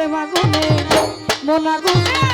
প্রেমাগুনে মনাগুনে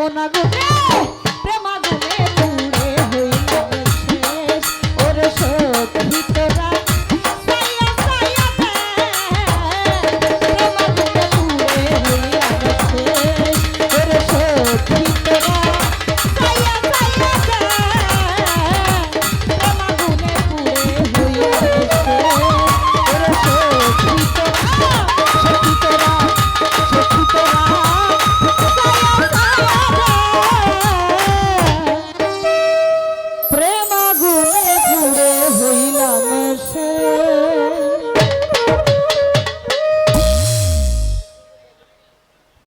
প্রেমাগুনে মনাগুনে